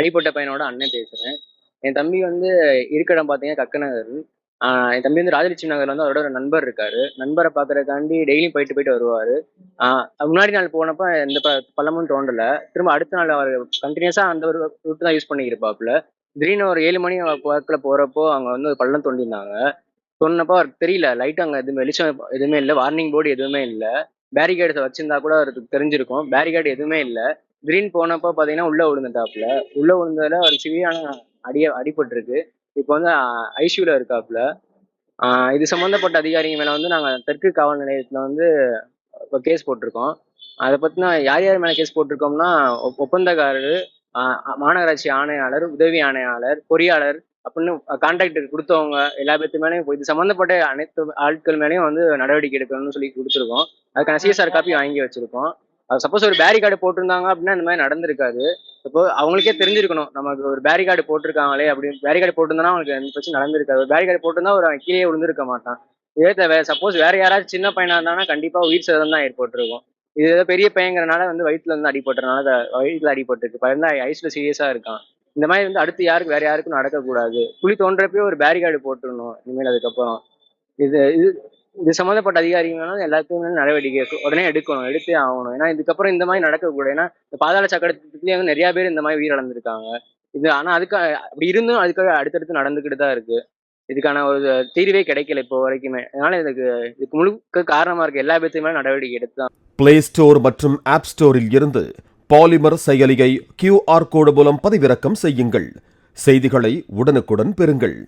அடிப்பட்ட பையனோட அண்ணன் பேசுறேன். என் தம்பி வந்து இருக்க இடம் பார்த்தீங்கன்னா கக்க நகர் என் தம்பி வந்து ராஜலட்சுமி நகர்ல வந்து அவரோட ஒரு நண்பர் இருக்காரு. நண்பரை பாக்குறதுக்காண்டி டெய்லியும் போயிட்டு போயிட்டு வருவாரு. முன்னாடி நாள் போனப்ப எந்த பள்ளமும் தோண்டல. திரும்ப அடுத்த நாள் அவர் கண்டினியூஸா அந்த ஒரு ரூட் தான் யூஸ் பண்ணியிருப்பாப்புல திடீர்னு ஒரு ஏழு மணி வாக்கில் போறப்போ அங்க வந்து ஒரு பள்ளம் தோண்டியிருந்தாங்க. சொன்னப்போ அவருக்கு தெரியல. லைட் அங்க எதுவுமே வெளிச்சம் எதுவுமே இல்லை. வார்னிங் போர்டு எதுவுமே இல்லை. பேரிகேட்ஸ் வச்சிருந்தா கூட அவருக்கு தெரிஞ்சிருக்கும். பேரிகேட் எதுவுமே இல்லை. கிரீன் போனப்போ பார்த்தீங்கன்னா உள்ளே விழுந்துட்டாப்புல. உள்ளே விழுந்ததில் ஒரு சிவியான அடிய அடிபட்டிருக்கு. இப்போ வந்து ஐசியூவில் இருக்காப்புல. இது சம்மந்தப்பட்ட அதிகாரிங்க மேலே வந்து நாங்கள் தெற்கு காவல் நிலையத்தில் வந்து இப்போ கேஸ் போட்டிருக்கோம். அதை பற்றினா யார் யார் மேலே கேஸ் போட்டிருக்கோம்னா ஒப்பந்தக்காரர் மாநகராட்சி ஆணையாளர் உதவி ஆணையாளர் பொறியாளர் அப்படின்னு கான்ட்ராக்டர் கொடுத்தவங்க எல்லா பேர்த்து மேலேயும் இது சம்மந்தப்பட்ட அனைத்து ஆட்கள் மேலேயும் வந்து நடவடிக்கை எடுக்கணும்னு சொல்லி கொடுத்துருக்கோம். அதுக்கான சிஎஸ்ஆர் காப்பி வாங்கி வச்சிருக்கோம். சப்போஸ் ஒரு பேரிகார்டு போட்டிருந்தாங்க அப்படின்னா இந்த மாதிரி நடந்திருக்காது. இப்போ அவங்களுக்கே தெரிஞ்சிருக்கணும். நமக்கு ஒரு பேரிகார்டு போட்டிருக்காங்களே அப்படின்னு. பேரிகார்டு போட்டிருந்தா அவங்களுக்கு எந்த பிரச்சனை நடந்திருக்காது. ஒரு பேரிகார்டு போட்டிருந்தா ஒரு அவன் கீழே விழுந்திருக்க மாட்டான். இதே தவிர சப்போஸ் வேற யாராச்சும் சின்ன பையனா இருந்தானா கண்டிப்பா உயிர் சேதம் தான் ஏற்பட்டிருக்கும். இது ஏதோ பெரிய பையங்கிறனால வந்து வயிற்றுல இருந்து அடிபட்டறனால வயிற்றுல அடிபட்டுருக்கு. பையன் ஐஸ்ல சீரியஸா இருக்கான். இந்த மாதிரி வந்து அடுத்து யாருக்கு வேற யாருக்கும் நடக்கக்கூடாது. குழி தோன்றப்பே ஒரு பேரிகார்டு போட்டுடணும். இனிமேல் அதுக்கப்புறம். இது இது இது சம்மந்தப்பட்ட அதிகாரிகளும் எல்லாத்துக்குமே நடவடிக்கை எடுக்க- உடனே எடுக்கணும் எடுத்தே ஆகணும். ஏன்னா இதுக்கப்புறம் இந்த மாதிரி நடக்கக்கூடாது. ஏன்னா இந்த பாதாள சக்கரத்துலேயே வந்து நிறைய பேர் இந்த மாதிரி உயிரிழந்திருக்காங்க. இது ஆனா அதுக்கு அப்படி இருந்தும் அதுக்காக அடுத்தடுத்து நடந்துக்கிட்டு தான் இருக்கு. இதுக்கான ஒரு தீர்வே கிடைக்கல இப்போ வரைக்குமே. அதனால இதுக்கு இதுக்கு முழுக்க காரணமா இருக்க எல்லா பேர்த்தையுமே நடவடிக்கை எடுத்துதான். பிளே ஸ்டோர் மற்றும் ஆப் ஸ்டோரில் இருந்து பாலிமர் செயலியை கியூஆர் கோடு மூலம் பதிவிறக்கம் செய்யுங்கள். செய்திகளை உடனுக்குடன் பெறுங்கள்.